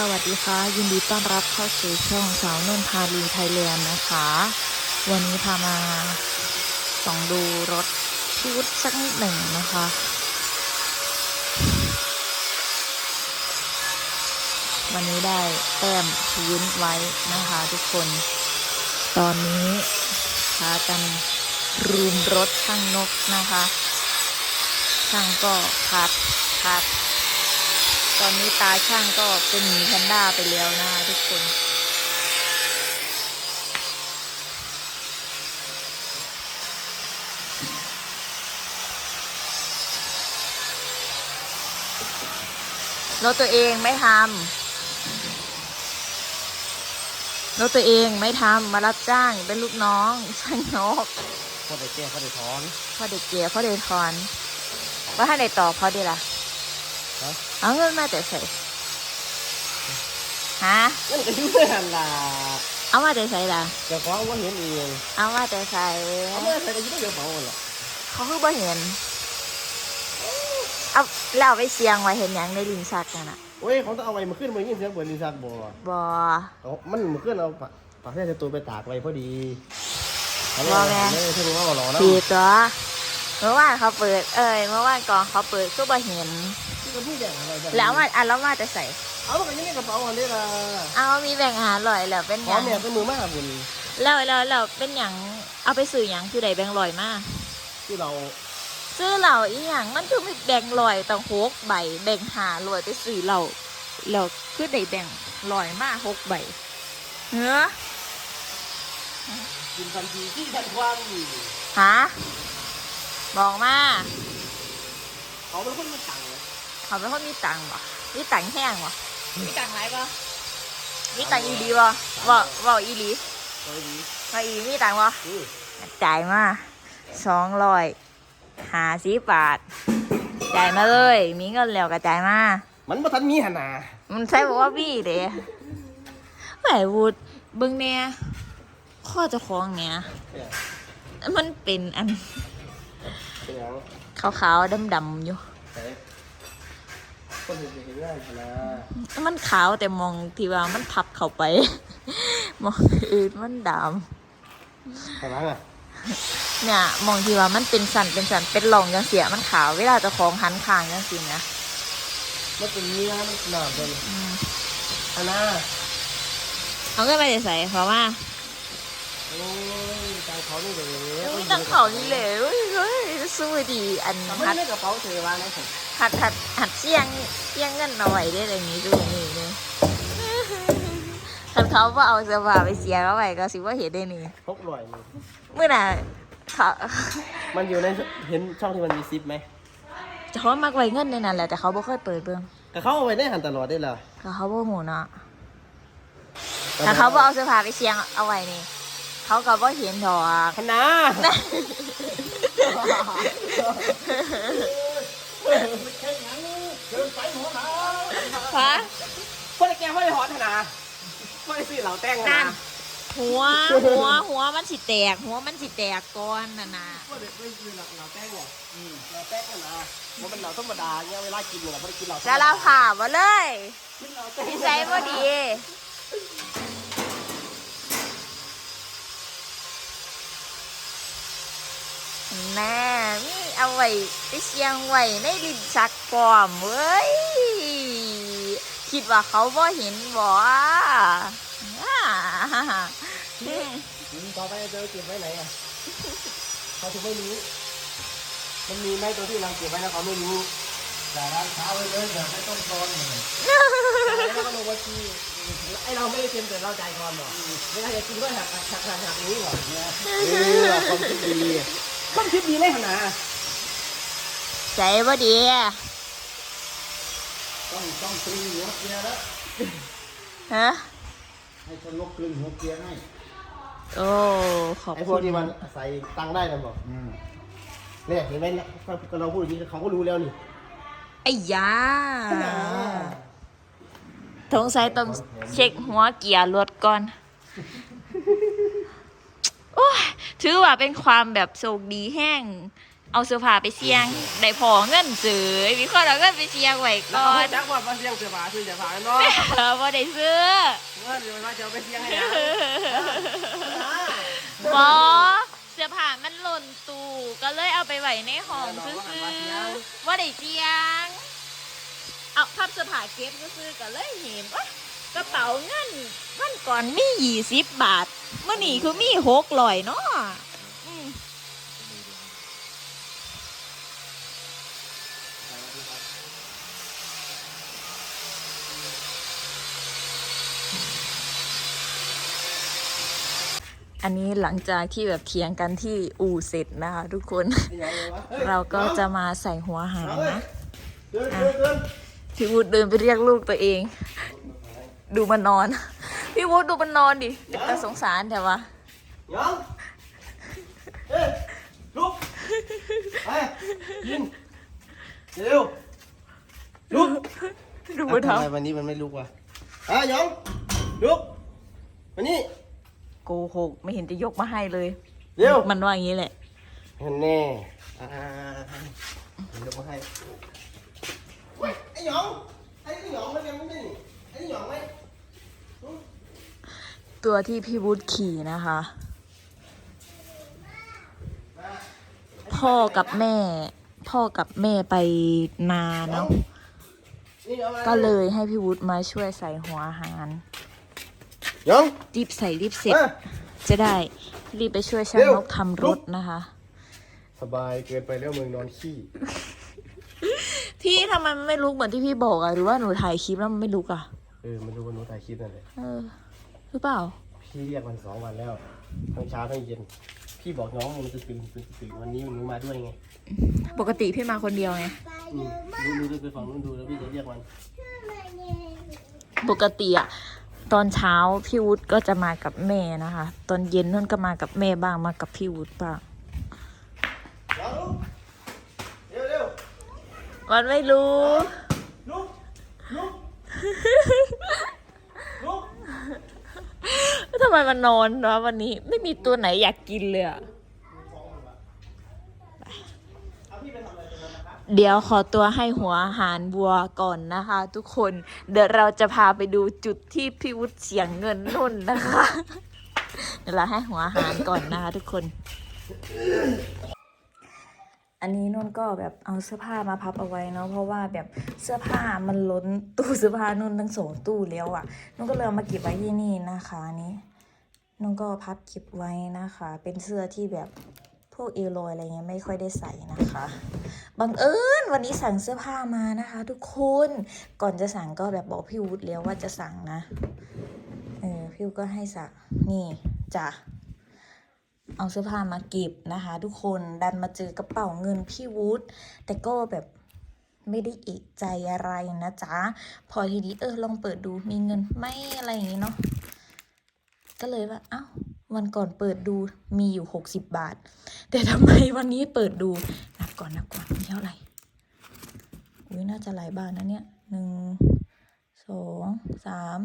สวัสดีค่ะ ยินดีต้อนรับเข้าสู่ช่องสาวนุ่นพาลีไทยแลนด์นะคะ วันนี้พามาส่องดูรถชุดสักนิดหนึ่งนะคะ วันนี้ได้แต้มพื้นไว้นะคะทุกคน ตอนนี้พากันรุมรถช่างนกนะคะ ช่างก็คัดคัด ตอนนี้ตาช่างก็เป็นหมีแพนด้าไปแล้วนะทุกคนรถตัวเองไม่ทำรถตัวเองไม่ทำมารับจ้างเป็นลูกน้องช่างนกพอได้แก้พอได้ถอนพ่อเด็กเกียร์พ่อเด็กทอนว่าถ้าได้ต่อเขาดีล่ะฮะ เอาเงินมาแต่ใส่ฮะนั่นก็อยู่เพื่อนล่ะเอามาแต่ใส่ล่ะเจ้าของว่าเห็นเองเอามาแต่ใส่เอาเมื่อใส่ก็อยิ่งเดี๋ยวเผาหรอกเขาคือบ่เห็นเอาแล้วเอาไปเสียงไว้เห็นหยังในลินชักกันอะโอ้ยเขาต้องเอาไว้มาขึ้นมายินเสียงเปิดลินซักบ่บอเอามันมาขึ้นเอาปะปากแค่จะตัวไปตากไว้พอดีเอาบ่แม่เลยถ้ารู้ว่าหล่อนะผิดตัวเมื่อวานเขาเปิด เอ้ยเมื่อวานก่อนเขาเปิดก็บ่เห็นที่ ก็พูดอย่างอะไรบบนี้แล้วมาอะแล้วมาแต่ใส่ เอามันก็อยังในกระเป๋าอันนี้ล่ะเอามีแบ่งอาหารลอยแล้วเป็นหขอยังแม่เป็นมือมากบุญแล้วแล้วแล้วเป็นหยังเอาไปสื่อหยังคือได้แบ่งลอยมาที่เราซื้อเหล่าอีหยังมันคือมีแบ่งลอยต้องหกใบแบ่งหาลอยไปซื้อเหล่าแล้วคือได้แบ่งลอยมาหกใบเฮ้อกินทันทีที่ทันควันฮะบอกมาเขาเป็นคนมาตังค์ เขาเป็นคนมีตังค์บ่มีตังค์แห้งบ่มีตังค์ไรบ่มีตังค์อีหลีบ่บ่บ่อีหลีโอ้ยดีบ่อีหลีมีตังค์บ่อือจ่ายมาสองร้อยหาสิบบาทจ่ายมาเลย มีเงินแล้วก็จ่ายมา มันมาทันมีหันหนามันใช่บอกว่าบี้เด้แหมวูดเบิ่งเนี่ยข้อเจะคล้าของเนี่ยเนี่ยมันเป็นอันเป็นหยังขาวๆดำๆอยู่แต่ คนเห็นเห็นง่ายหันหนามันขาวแต่มองที่ว่ามันพับเข้าไป มองอื่นมันดหันหลังอะำเนี่ยมองที่ว่ามันเป็นสันเป็นสันเป็นหล่องจังเสียมันขาวเวลาเจะของหันข้างจังสินะมันเป็นเนื้อมันหนาเป็นอืมอันน่ะเอาเงินไปใส่เพราะว่า โอ้ยเขานี่เลยมีตังเขานี่เลยเฮ้ยเฮ้ยสู้ดีอันหัดไม่กระเป๋าเธอวางนะผมหัดหัดหัดเสี่ยงเสี่ยงเงินเอาไว้ได้เลยนี้ดูนี่เลยคันเขาว่าเอาเสื้อผ้าไปเสียเอาไว้ก็สิว่าเห็นได้นี่พกลอยมือเมื่อน่ะเขามันอยู่ในเห็นช่องที่มันมีซิปไหมเขามักไว้เงินในนั้นแหละแต่เขาบ่เคยเปิดเบิ่งแต่เขาเอาไว้ได้หันตลอดได้เหรอก็เขาบ่หูเนาะถ้าเขาบ่เอาเสื้อผ้าไปเสียงเอาไว้นี่ เขาก็บ่เห็นดอกคณะฮะพ่อแกพ่อได้หอธนาพ่อได้ซื้อเหล่าแต้งนั่นะนหัวหัวหัวมันสิแตก หัวมันสิแตกก่อนน่ะนะพ่อได้ซื้อเหล่าเหล่าแต้งเหรออืมเหล่าแต้งกันนะมันเป็นเหล่าธรรมดาเนี่ยเวลากินเนี่ยพ่อได้กินเหล่าสารภาพบ่เลยกินเหล่าแต้งนิสัยบ่ดี แม่นี่เอาไว้ไปเสียงไว้ในดินชักปลอมเว้ย คิดว่าเขาบ่เห็นบ่อ่าอืมต่อไปจะเก็บไว้ไหนอะเขาถึงไม่รู้ มันมีไหมตัวที่เราเก็บไว้แล้วเขาไม่รู้แต่ร้านเช้าไว้เลยอย่าไม่ต้องตอนเลยแล้วก็ลงว่าที่ไอเราไม่ได้เซ็นแต่เราจ่ายก่อนหรอกไม่ได้จะกินด้วยหักหักหักหักหักนี้หรอกเนี่ยเออความคิดดี ความคิดดีเลยขนาดใจบ่ดีต้องต้องตรีหัวเกียร์แล้วฮะให้ฉันลบกลึงหัวเกียร์ให้โอ้ขอบไอพคุวกณที่มันใส่ตังค์ได้นะบอกอืมเนี่ยเห็นไหมเนี่ยเราพูดอย่างนี้เขาก็รู้แล้วนี่ไอ้ยาสงสัยต้องเช็คหัวเกียร์รถก่อน โอ้ย ถือว่าเป็นความแบบโชคดีแห้ง เอาเสื้อผ้าไปเสี่ยง ได้พอเงินซื้อมีคนเอาเงินไปเสี่ยงไว้แล้วก่อเอานจักว่ามาเสียงเสือผาซื้อเสือผาเนาะเออบ่ได้ซื้อเมื่อเดี๋ยวมาจะเอาไปเสียงให้นะบอเสื้อผ้ามันหล่นตู้ก็เลยเอาไปไว้ในห้องซื้อๆว่าได้เจียง เอาพับเสื้อผ้าเก็บซื้อๆก็เลยเห็นว่ากระเป๋าเงินมันก่อนมียี่สิบบาท เมื่อนี่คือมีหกลอยเนาะอืมอันนี้หลังจากที่แบบเถียงกันที่อู่เสร็จนะคะทุกคน เราก็จะมาใส่หัวหางนะเดินเดินเดินพี่วูดเดินไปเรียกลูกตัวเอง ดูมันนอน พี่วูดดูมันนอนดิแต่สงสารแต่ว่ายังเอ้ยลุกไปยินเร็วลุกดูมันททำไมวันนี้มันไม่ลุกวะอะหยองลุกมานี่ำโกหกไม่เห็นจะยกมาให้เลย เร็วมันว่าอย่างนี้แหละแน่อ่าเดี๋ยวมาให้เว้ยไอ้หยองไอ้หยองมันยังไม่ได้นี่ไอ้หยองไหม ตัวที่พี่วูดขี่นะคะ พ่อกับแม่ พ่อกับแม่ไปนาเนาะนี่เอามาก็เลยให้พี่วูดมาช่วยใส่หัวอาหารหยองรีบใส่รีบเสร็จอะจะได้รีบไปช่วยช่างเร็วนกทำรถนะคะ สบายเกินไปแล้วมึงนอนขี้ พี่ทำไมมันไม่ลุกเหมือนที่พี่บอกอะหรือว่าหนูถ่ายคลิปแล้วมันไม่ลุกอะเออมันดูว่าหนูถ่ายคลิปนั่นแหละ เออห รือเปล่า พี่เรียกมันสองวันแล้วทั้งเช้าทั้งเย็น พี่บอกน้องมันจะตื่นตื่นตื่นวันนี้หนูมาด้วยไงปกติพี่มาคนเดียวไง อืมดูดูดูไปฝั่งนู้นดูแล้วพี่จะเรียกมันปกติอะตอนเช้าพี่วุฒิก็จะมากับแม่นะคะ ตอนเย็นนุ่นก็มากับแม่บ้างมากับพี่วุฒิบ้างหยองลุกเร็วเร็วมันไม่รู้ ลุกลุกลุก ทำไมมันนอนวะวันนี้ ไม่มีตัวไหนอยากกินเลยอะเดี๋ยวขอตัวให้หัวอาหารวัวก่อนนะคะ ทุกคน เดี๋ยวเราจะพาไปดูจุดที่พี่วุฒิเสียงเงินนุ่นนะคะ เดี๋ยวเราให้หัวอาหารก่อนนะคะทุกคน อันนี้นุ่นก็แบบเอาเสื้อผ้ามาพับเอาไว้เนาะเพราะว่าแบบเสื้อผ้ามันล้นตู้เสื้อผ้านุ่นทั้งสองตู้แล้วอะ่ะนุ่นก็เลยเอามาเก็บไว้ที่นี่นะคะนี้นุ่นก็พับเก็บไว้นะคะ เป็นเสื้อที่แบบพวกเอลอยอะไรเงี้ยไม่ค่อยได้ใส่นะคะบังเอิญวันนี้สั่งเสื้อผ้ามานะคะ ทุกคนก่อนจะสั่งก็แบบบอกพี่วุฒิแล้วว่าจะสั่งนะเออพี่วุฒิก็ให้สั่งนี่จ้ะ เอาเสื้อผ้ามาเก็บนะคะ ทุกคนดันมาเจอกระเป๋าเงินพี่วุฒแต่ก็แบบไม่ได้เอกใจอะไรนะจ๊ะ พอทีนี้เออลองเปิดดูมีเงินไม่อะไรอย่างงี้เนาะก็เลยว่าเอ้าวันก่อนเปิดดูมีอยู่หกสิบบาท แต่ทำไมวันนี้เปิดดูนับก่อนนับก่อนมีเท่าไหร่อุ้ยน่าจะหลายบาทนะเนี่ยหนึ่งสองสาม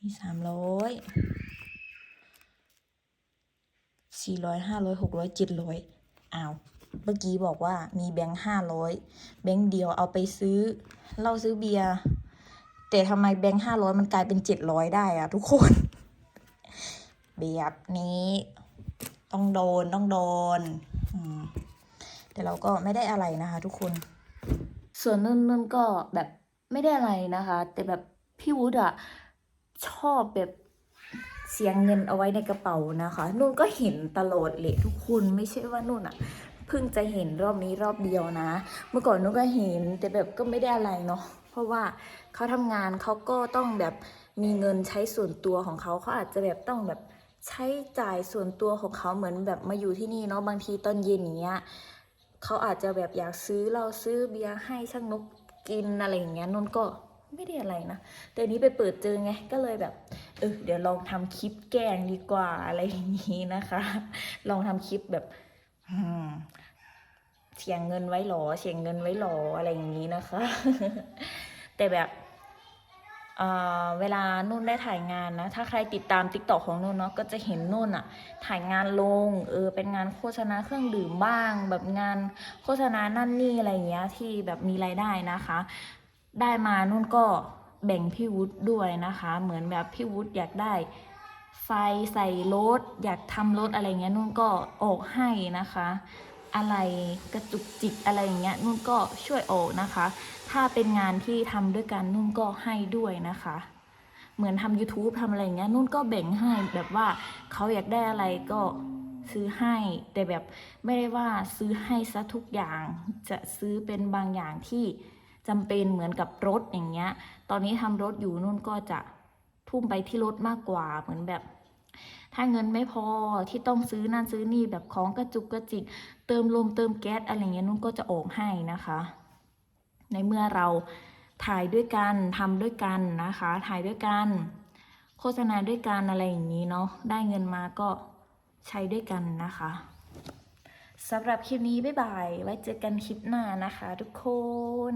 มีสามร้อย สี่ร้อยห้าร้อยหกร้อยเจ็ดร้อยอ้าว เมื่อกี้บอกว่ามีแบงค์ห้าร้อยแบงค์เดียวเอาไปซื้อเหล้าซื้อเบียร์แต่ทำไมแบงค์ห้าร้อยมันกลายเป็นเจ็ดร้อยได้อะทุกคนแบบนี้ต้องโดนต้องโดนแต่เราก็ไม่ได้อะไรนะคะ ทุกคน ส่วนนุ่นนุ่นก็แบบไม่ได้อะไรนะคะ แต่แบบพี่วุฒิอะชอบแบบ เสียงเงินเอาไว้ในกระเป๋านะคะ นุ่นก็เห็นตลอดเลยทุกคนไม่ใช่ว่านุ่นอะเพิ่งจะเห็นรอบนี้รอบเดียวนะ เมื่อก่อนนุ่นก็เห็นแต่แบบก็ไม่ได้อะไรเนาะเพราะว่าเขาทำงานเขาก็ต้องแบบมีเงินใช้ส่วนตัวของเขาเขาอาจจะแบบต้องแบบใช้จ่ายส่วนตัวของเขาเหมือนแบบมาอยู่ที่นี่เนาะบางทีตอนเย็นอย่างเงี้ยเขาอาจจะแบบอยากซื้อเหล้าซื้อเบียร์ให้ช่างนกกินอะไรอย่างเงี้ยนุ่นก็ ไม่ได้อะไรนะ แต่อันนี้ไปเปิดเจอไง ก็เลยแบบ เออ เดี๋ยวลองทำคลิปแกงดีกว่าอะไรอย่างนี้นะคะ ลองทำคลิปแบบเสียงเงินไว้หรอเสียงเงินไว้หรออะไรอย่างนี้นะคะ แต่แบบเอ่อเวลานุ่นได้ถ่ายงานนะ ถ้าใครติดตามติ๊กต็อกของนุ่นเนาะ ก็จะเห็นนุ่นอะถ่ายงานลง เออ เป็นงานโฆษณาเครื่องดื่มบ้าง แบบงานโฆษณานั่นนี่อะไรอย่างเงี้ย ที่แบบมีรายได้นะคะ ได้มานุ่นก็แบ่งพี่วุฒิด้วยนะคะ เหมือนแบบพี่วุฒิอยากได้ไฟใส่รถอยากทำรถอะไรเงี้ยนุ่นก็ออกให้นะคะ อะไรกระจุกจิกอะไรอย่างเงี้ยนุ่นก็ช่วยออกนะคะ ถ้าเป็นงานที่ทำด้วยกันนุ่นก็ให้ด้วยนะคะ เหมือนทำ YouTube ทำอะไรเงี้ยนุ่นก็แบ่งให้แบบว่าเขาอยากได้อะไรก็ซื้อให้แต่แบบไม่ได้ว่าซื้อให้ซะทุกอย่างจะซื้อเป็นบางอย่างที่ จำเป็นเหมือนกับรถอย่างเงี้ย ตอนนี้ทำรถอยู่นุ่นก็จะทุ่มไปที่รถมากกว่าเหมือนแบบ ถ้าเงินไม่พอที่ต้องซื้อนั่นซื้อนี่แบบของกระจุกกระจิก เติมลมเติมแก๊สอะไรเงี้ยนุ่นก็จะออกให้นะคะ ในเมื่อเราถ่ายด้วยกันทำด้วยกันนะคะ ถ่ายด้วยกัน โฆษณาด้วยกันอะไรอย่างนี้เนาะได้เงินมาก็ใช้ด้วยกันนะคะสำหรับคลิปนี้ บ๊ายบาย ไว้เจอกันคลิปหน้านะคะทุกคน